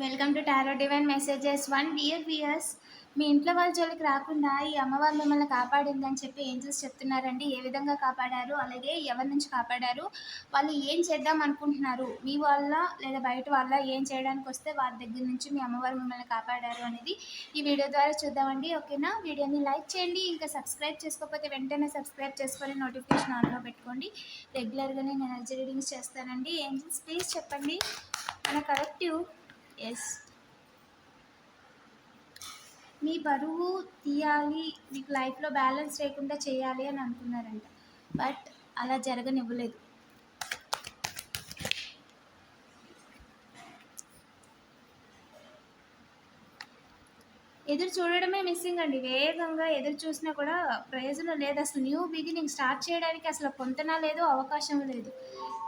Welcome to tarot divine messages one dear viewers మీ ఇంట్లో వాళ్ళ జోలికి రాకుండా ఈ అమ్మవారు మిమ్మల్ని కాపాడింది అని చెప్పి ఏంజల్స్ చెప్తున్నారండి. ఏ విధంగా కాపాడారు? అలాగే ఎవరి నుంచి కాపాడారు? వాళ్ళు ఏం చేద్దాం అనుకుంటున్నారు? మీ వల్ల లేదా బయట వాళ్ళ ఏం చేయడానికి వస్తే వారి దగ్గర నుంచి మీ అమ్మవారు మిమ్మల్ని కాపాడారు అనేది ఈ వీడియో ద్వారా చూద్దామండి. ఓకేనా? వీడియోని లైక్ చేయండి. ఇంకా సబ్స్క్రైబ్ చేసుకోకపోతే వెంటనే సబ్స్క్రైబ్ చేసుకొని నోటిఫికేషన్ ఆన్లో పెట్టుకోండి. రెగ్యులర్గా నేను ఎనర్జీ రీడింగ్స్ చేస్తానండి. ఏంజల్స్ ప్లీజ్ చెప్పండి. మన కలెక్టివ్ ఎస్. మీ బరువు తీయాలి మీకు లైఫ్లో బ్యాలెన్స్ లేకుండా చేయాలి అని అనుకున్నారంట. బట్ అలా జరగనివ్వలేదు. ఎదురు చూడడమే మిస్సింగ్ అండి. వేగంగా ఎదురు చూసినా కూడా ప్రయోజనం లేదు. అసలు న్యూ బిగినింగ్ స్టార్ట్ చేయడానికి అసలు పొంతన లేదు అవకాశం లేదు.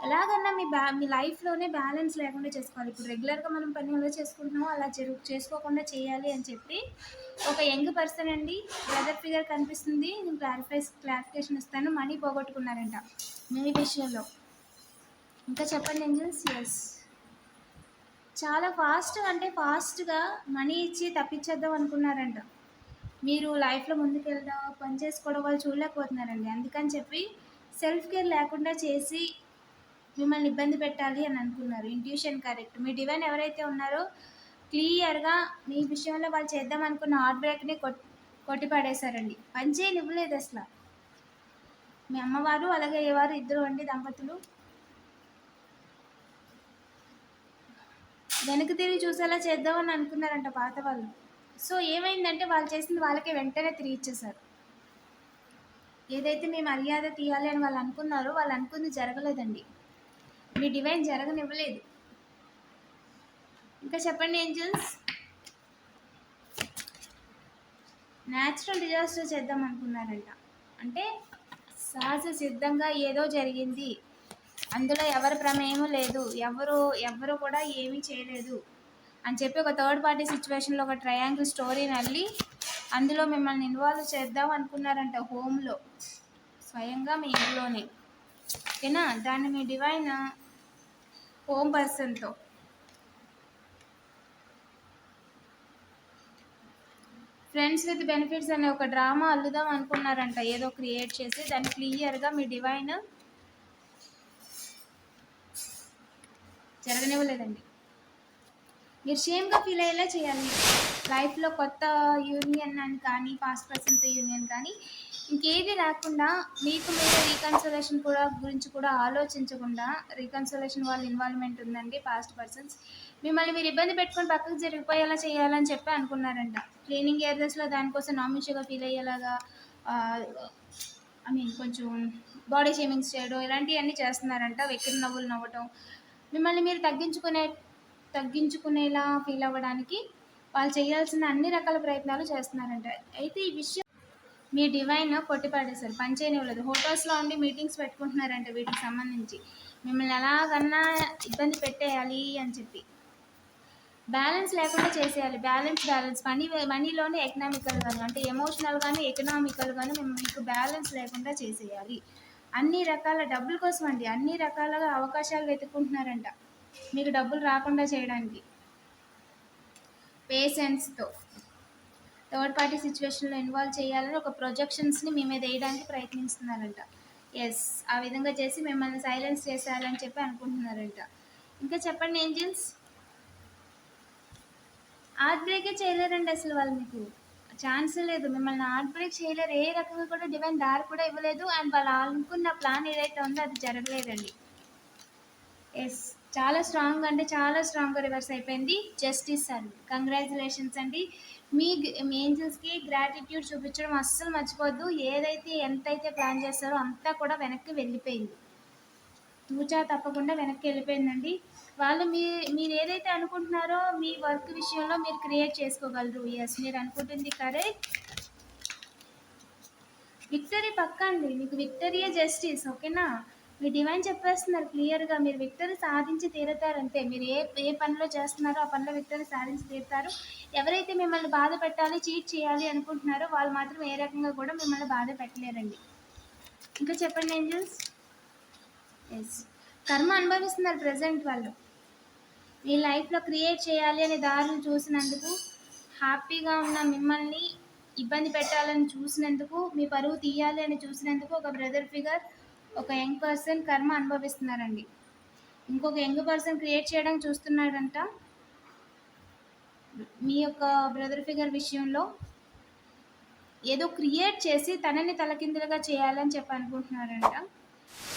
ఎలాగన్నా మీ బ్యా మీ లైఫ్లోనే బ్యాలెన్స్ లేకుండా చేసుకోవాలి. ఇప్పుడు రెగ్యులర్గా మనం పని ఎలా చేసుకుంటున్నామో అలా జరుగు చేసుకోకుండా చేయాలి అని చెప్పి ఒక యంగ్ పర్సన్ అండి. బ్రదర్ ఫిగర్ కనిపిస్తుంది. నేను క్లారిఫై క్లారిఫికేషన్ ఇస్తాను. మనీ పోగొట్టుకున్నారంట. మీ విషయంలో. ఇంకా చెప్పండి ఏంజల్స్ ఎస్ చాలా ఫాస్ట్ అంటే ఫాస్ట్గా మనీ ఇచ్చి తప్పించేద్దాం అనుకున్నారంట. మీరు లైఫ్లో ముందుకెళ్దాం పని చేసుకోవడం వాళ్ళు చూడలేకపోతున్నారండి. అందుకని చెప్పి సెల్ఫ్ కేర్ లేకుండా చేసి మిమ్మల్ని ఇబ్బంది పెట్టాలి అని అనుకున్నారు. ఇంట్యూషన్ కరెక్ట్ మీ డివైన్ ఎవరైతే ఉన్నారో క్లియర్గా మీ విషయంలో వాళ్ళు చేద్దాం అనుకున్న హార్ట్ బ్రేక్ని కొట్ కొట్టి పడేశారండి. పని చేయనివ్వలేదు అసలు. మీ అమ్మవారు అలాగే అయ్యేవారు ఇద్దరు అండి దంపతులు. వెనక్కి తిరిగి చూసేలా చేద్దామని అనుకున్నారంట పాత వాళ్ళు. సో ఏమైందంటే వాళ్ళు చేసింది వాళ్ళకే వెంటనే తిరిగి ఇచ్చేశారు ఏదైతే మీ మర్యాద తీయాలి అని వాళ్ళు అనుకున్నారో వాళ్ళు అనుకుంది జరగలేదండి. మీ డివైన్ జరగనివ్వలేదు. ఇంకా చెప్పండి ఏంజల్స్? న్యాచురల్ డిజాస్టర్ చేద్దాం అనుకున్నారంట. అంటే సహజ సిద్ధంగా ఏదో జరిగింది. అందులో ఎవరి ప్రమేయం లేదు. ఎవరు ఎవరు కూడా ఏమీ చేయలేదు. అని చెప్పి ఒక థర్డ్ పార్టీ సిచ్యువేషన్లో ఒక ట్రయాంగిల్ స్టోరీని అల్లి అందులో మిమ్మల్ని ఇన్వాల్వ్ చేద్దాం అనుకున్నారంట హోమ్లో స్వయంగా మీ ఇంట్లోనే. ఓకేనా దాన్ని మీ డివైన్ హోమ్ పర్సన్తో ఫ్రెండ్స్ విత్ బెనిఫిట్స్ అనే ఒక డ్రామా అల్లుదాం అనుకున్నారంట. ఏదో క్రియేట్ చేసి దాన్ని క్లియర్గా మీ డివైన్ జరగనివ్వలేదండి. మీరు షేమ్గా ఫీల్ అయ్యేలా చేయాలి. లైఫ్లో కొత్త యూనియన్ అని కానీ పాస్ట్ పర్సన్తో యూనియన్ కానీ ఇంకేది రాకుండా మీకు మీరు రీకన్సలేషన్ కూడా గురించి కూడా ఆలోచించకుండా రీకన్సలేషన్ వాళ్ళ ఇన్వాల్వ్మెంట్ ఉందండి పాస్ట్ పర్సన్స్ మిమ్మల్ని మీరు ఇబ్బంది పెట్టుకొని పక్కకు జరిగిపోయేలా చేయాలని చెప్పి అనుకున్నారంట. క్లీనింగ్ ఏరియాస్లో దానికోసం నామిషగా ఫీల్ అయ్యేలాగా ఐ మీన్ కొంచెం బాడీ షేమింగ్స్ చేయడం ఇలాంటివన్నీ చేస్తున్నారంట. వెక్కిరి నవ్వులు నవ్వటం మిమ్మల్ని మీరు తగ్గించుకునే తగ్గించుకునేలా ఫీల్ అవ్వడానికి వాళ్ళు చేయాల్సిన అన్ని రకాల ప్రయత్నాలు చేస్తున్నారంట. అయితే ఈ విషయం మీ డివైన్ కొట్టిపడేశారు. పనిచేయనివ్వలేదు. హోటల్స్లో ఉండి మీటింగ్స్ పెట్టుకుంటున్నారంట వీటికి సంబంధించి. మిమ్మల్ని ఎలాగన్నా ఇబ్బంది పెట్టేయాలి అని చెప్పి. బ్యాలెన్స్ లేకుండా చేసేయాలి. బ్యాలెన్స్ బ్యాలెన్స్ మనీ మనీలోనే ఎకనామికల్ కానీ అంటే ఎమోషనల్ కానీ ఎకనామికల్ కానీ మేము మీకు బ్యాలెన్స్ లేకుండా చేసేయాలి. అన్ని రకాల డబ్బుల కోసం అండి అన్ని రకాలుగా అవకాశాలు వెతుక్కుంటున్నారంట. మీకు డబ్బులు రాకుండా చేయడానికి. పేషెంట్స్తో థర్డ్ పార్టీ సిచ్యువేషన్లో ఇన్వాల్వ్ చేయాలని ఒక ప్రొజెక్షన్స్ని మీ మీద వేయడానికి ప్రయత్నిస్తున్నారంట. ఎస్ ఆ విధంగా చేసి మిమ్మల్ని సైలెన్స్ చేసేయాలని చెప్పి అనుకుంటున్నారంట. ఇంకా చెప్పండి ఏంజల్స్? ఆర్ట్ బ్రేకే చేయలేరండి అసలు వాళ్ళు మీకు. ఛాన్స్ లేదు. మిమ్మల్ని హార్ట్ బ్రేక్ చేయలేరు. ఏ రకంగా కూడా డివైన్ దారి కూడా ఇవ్వలేదు. అండ్ వాళ్ళు అనుకున్న ప్లాన్ ఏదైతే ఉందో అది జరగలేదండి. ఎస్ చాలా స్ట్రాంగ్ అంటే చాలా స్ట్రాంగ్గా రివర్స్ అయిపోయింది. జస్టిస్ అండి. కంగ్రాచులేషన్స్ అండి. మీ మీ ఏంజల్స్కి గ్రాటిట్యూడ్ చూపించడం అస్సలు మర్చిపోద్దు ఏదైతే ఎంతైతే ప్లాన్ చేస్తారో అంతా కూడా వెనక్కి వెళ్ళిపోయింది. తూచా తప్పకుండా వెనక్కి వెళ్ళిపోయిందండి. వాళ్ళు మీ మీరు ఏదైతే అనుకుంటున్నారో మీ వర్క్ విషయంలో మీరు క్రియేట్ చేసుకోగలరు. ఎస్ మీరు అనుకుంటుంది కరెక్ట్ విక్టరీ పక్క అండి మీకు విక్టరీయే జస్టిస్ ఓకేనా? మీ డివైన్ చెప్పేస్తున్నారు క్లియర్గా. మీరు విక్టరీ సాధించి తీరుతారు అంతే. మీరు ఏ ఏ పనిలో చేస్తున్నారో ఆ పనిలో విక్టరీ సాధించి తీరుతారు. ఎవరైతే మిమ్మల్ని బాధ పెట్టాలి చీట్ చేయాలి అనుకుంటున్నారో వాళ్ళు మాత్రం ఏ రకంగా కూడా మిమ్మల్ని బాధ పెట్టలేరండి. ఇంకా చెప్పండి ఏంజల్స్? ఎస్ కర్మ అనుభవిస్తున్నారు ప్రజెంట్ వాళ్ళు. మీ లైఫ్లో క్రియేట్ చేయాలి అనే దారిని చూసినందుకు హ్యాపీగా ఉన్న మిమ్మల్ని ఇబ్బంది పెట్టాలని చూసినందుకు మీ పరువు తీయాలి అని చూసినందుకు ఒక బ్రదర్ ఫిగర్ ఒక యంగ్ పర్సన్ కర్మ అనుభవిస్తున్నారండి. ఇంకొక యంగ్ పర్సన్ క్రియేట్ చేయడానికి చూస్తున్నాడంట. మీ యొక్క బ్రదర్ ఫిగర్ విషయంలో ఏదో క్రియేట్ చేసి తనని తలకిందులుగా చేయాలని చెప్పి అనుకుంటున్నారంట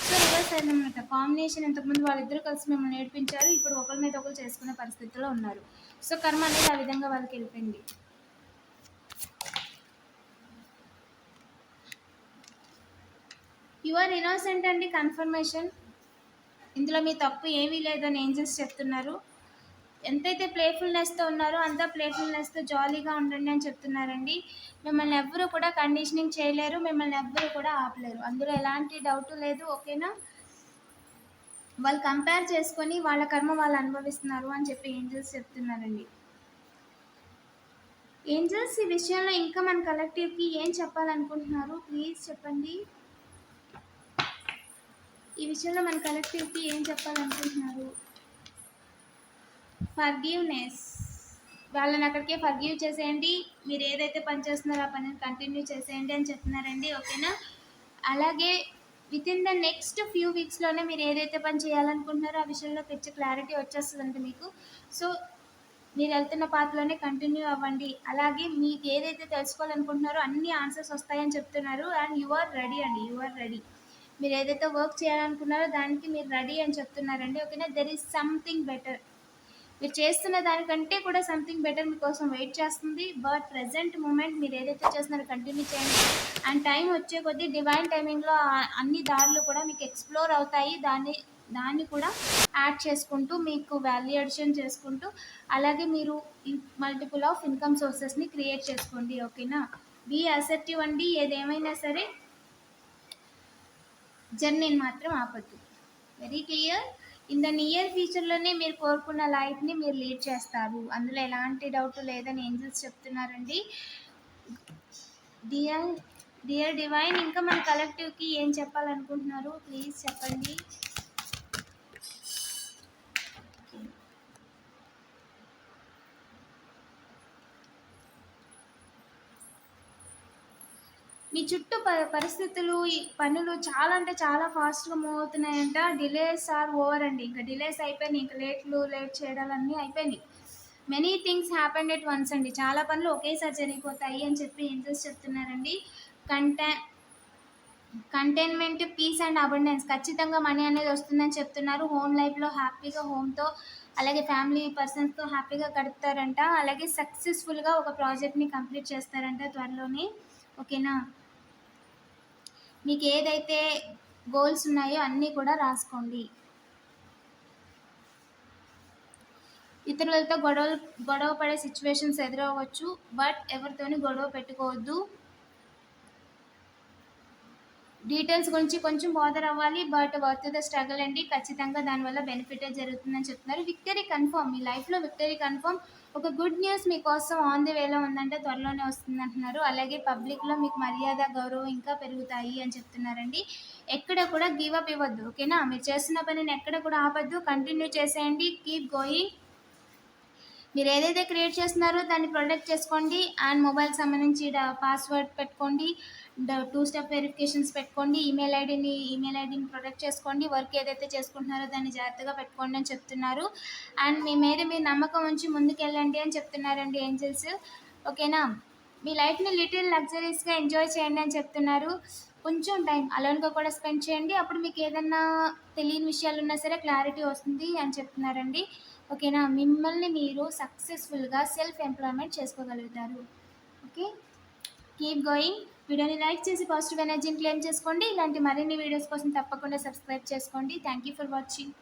సో రివర్స్ అయిందనమాట కాంబినేషన్ ఇంతకుముందు వాళ్ళిద్దరూ కలిసి మిమ్మల్ని నేర్పించారు. ఇప్పుడు ఒకరి మీద ఒకరు చేసుకునే పరిస్థితిలో ఉన్నారు. సో కర్మ అనేది ఆ విధంగా వాళ్ళకి వెళ్ళిపోయింది. యు ఆర్ ఇన్నోసెంట్ అండి. కన్ఫర్మేషన్ ఇందులో మీ తప్పు ఏమీ లేదని ఏంజెస్ చెప్తున్నారు. ఎంతైతే ప్లేఫుల్నెస్తో ఉన్నారో అంత ప్లేఫుల్నెస్తో జాలీగా ఉండండి అని చెప్తున్నారండి. మిమ్మల్ని ఎవ్వరూ కూడా కండిషనింగ్ చేయలేరు మిమ్మల్ని ఎవ్వరూ కూడా ఆపలేరు. అందులో ఎలాంటి డౌట్ లేదు ఓకేనా వాళ్ళు కంపేర్ చేసుకొని వాళ్ళ కర్మ వాళ్ళు అనుభవిస్తున్నారు అని చెప్పి ఏంజల్స్ చెప్తున్నారండి. ఏంజల్స్ ఈ విషయంలో ఇంకా మన కలెక్టివ్కి ఏం చెప్పాలనుకుంటున్నారు? ప్లీజ్ చెప్పండి. ఈ విషయంలో మన కలెక్టివ్కి ఏం చెప్పాలనుకుంటున్నారు? ఫర్గివ్నెస్ వాళ్ళని అక్కడికే ఫర్గివ్ చేసేయండి. మీరు ఏదైతే పని చేస్తున్నారో ఆ పనిని కంటిన్యూ చేసేయండి అని చెప్తున్నారండి. ఓకేనా? అలాగే with in the next few వీక్స్లోనే మీరు ఏదైతే పని చేయాలనుకుంటున్నారో ఆ విషయంలో పిచ్చి క్లారిటీ వచ్చేస్తుందండి మీకు. సో మీరు వెళ్తున్న పాత్రలోనే కంటిన్యూ అవ్వండి. అలాగే మీకు ఏదైతే తెలుసుకోవాలనుకుంటున్నారో అన్ని ఆన్సర్స్ వస్తాయని చెప్తున్నారు. అండ్ యు ఆర్ రెడీ అండి. యు ఆర్ రెడీ మీరు ఏదైతే వర్క్ చేయాలనుకున్నారో దానికి మీరు రెడీ అని చెప్తున్నారండి. ఓకేనా? దెర్ ఈస్ సంథింగ్ బెటర్ మీరు చేస్తున్న దానికంటే కూడా సంథింగ్ బెటర్ మీకోసం వెయిట్ చేస్తుంది. బట్ ప్రజెంట్ మూమెంట్ మీరు ఏదైతే చేస్తున్నారో కంటిన్యూ చేయండి. అండ్ టైం వచ్చే కొద్దీ డివైన్ టైమింగ్లో అన్ని దారులు కూడా మీకు ఎక్స్ప్లోర్ అవుతాయి. దాన్ని దాన్ని కూడా యాడ్ చేసుకుంటూ మీకు వాల్యూ అడిషన్ చేసుకుంటూ అలాగే మీరు మల్టిపుల్ ఆఫ్ ఇన్కమ్ సోర్సెస్ని క్రియేట్ చేసుకోండి. ఓకేనా బీ అసెప్టివ్ అండి. ఏదేమైనా సరే జర్నీని మాత్రం ఆపద్దు. Very clear in the near ఫ్యూచర్లోనే మీరు కోరుకున్న లైఫ్ని మీరు లీడ్ చేస్తారు. అందులో ఎలాంటి డౌట్ లేదని ఏంజల్స్ చెప్తున్నారండి. డియర్ డియర్ డివైన్ ఇంకా మన కలెక్టివ్కి ఏం చెప్పాలనుకుంటున్నారు? ప్లీజ్ చెప్పండి. చుట్టూ ప పరిస్థితులు ఈ పనులు చాలా అంటే చాలా ఫాస్ట్గా మూవ్ అవుతున్నాయంట డిలేస్ ఆర్ ఓవర్ అండి. ఇంకా డిలేస్ అయిపోయినాయి. ఇంకా లేట్లు లేట్ చేయడాలన్నీ అయిపోయినాయి. Many things happened at once అండి. చాలా పనులు ఒకేసారి జరిగిపోతాయి అని చెప్పి ఏంజల్స్ చెప్తున్నారండి. కంటె కంటైన్మెంట్ పీస్ అండ్ అబండెన్స్ ఖచ్చితంగా మనీ అనేది వస్తుందని చెప్తున్నారు. హోమ్ లైఫ్లో హ్యాపీగా హోమ్తో అలాగే ఫ్యామిలీ పర్సన్స్తో హ్యాపీగా గడుపుతారంట. అలాగే సక్సెస్ఫుల్గా ఒక ప్రాజెక్ట్ని కంప్లీట్ చేస్తారంట త్వరలోనే. ఓకేనా మీకు ఏదైతే గోల్స్ ఉన్నాయో అన్నీ కూడా రాసుకోండి. ఇతరులతో గొడవలు గొడవ పడే సిచ్యువేషన్స్ ఎదురవ్వచ్చు బట్ ఎవరితోని గొడవ పెట్టుకోవద్దు. డీటెయిల్స్ గురించి కొంచెం బాదర్ అవ్వాలి బట్ వర్త్ ద స్ట్రగుల్ అండి. ఖచ్చితంగా దానివల్ల బెనిఫిటే జరుగుతుందని చెప్తున్నారు. విక్టరీ కన్ఫర్మ్ మీ లైఫ్లో విక్టరీ కన్ఫర్మ్ ఒక గుడ్ న్యూస్ మీకోసం ఆన్ ది వేలో ఉందంటే త్వరలోనే వస్తుంది అంటున్నారు అలాగే పబ్లిక్లో మీకు మర్యాద గౌరవం ఇంకా పెరుగుతాయి అని చెప్తున్నారండి. ఎక్కడ కూడా గివ్ అప్ ఇవ్వద్దు ఓకేనా మీరు చేస్తున్న పనిని ఎక్కడ కూడా ఆపద్దు. కంటిన్యూ చేసేయండి కీప్ గోయింగ్ మీరు ఏదైతే క్రియేట్ చేస్తున్నారో దాన్ని ప్రొటెక్ట్ చేసుకోండి. అండ్ మొబైల్ సంబంధించి పాస్వర్డ్ పెట్టుకోండి. టూ స్టెప్ వెరిఫికేషన్స్ పెట్టుకోండి. ఈమెయిల్ ఐడిని ఈమెయిల్ ఐడిని ప్రొడక్ట్ చేసుకోండి. వర్క్ ఏదైతే చేసుకుంటున్నారో దాన్ని జాగ్రత్తగా పెట్టుకోండి అని చెప్తున్నారు. అండ్ మీ మీద మీరు నమ్మకం ఉంచి ముందుకెళ్ళండి అని చెప్తున్నారండి ఏంజల్స్. ఓకేనా? మీ లైఫ్ని లిటిల్ లగ్జరీస్గా ఎంజాయ్ చేయండి అని చెప్తున్నారు. కొంచెం టైం అలోన్గా కూడా స్పెండ్ చేయండి. అప్పుడు మీకు ఏదన్నా తెలియని విషయాలు ఉన్నా సరే క్లారిటీ వస్తుంది అని చెప్తున్నారండి. ఓకేనా? మిమ్మల్ని మీరు సక్సెస్ఫుల్గా సెల్ఫ్ ఎంప్లాయ్మెంట్ చేసుకోగలుగుతారు. ఓకే? Keep going. వీడియోని లైక్ చేసి పాజిటివ్ ఎనర్జీని క్లెయిమ్ చేసుకోండి. ఇలాంటి మరిన్ని వీడియోస్ కోసం తప్పకుండా సబ్స్క్రైబ్ చేసుకోండి. Thank you for watching.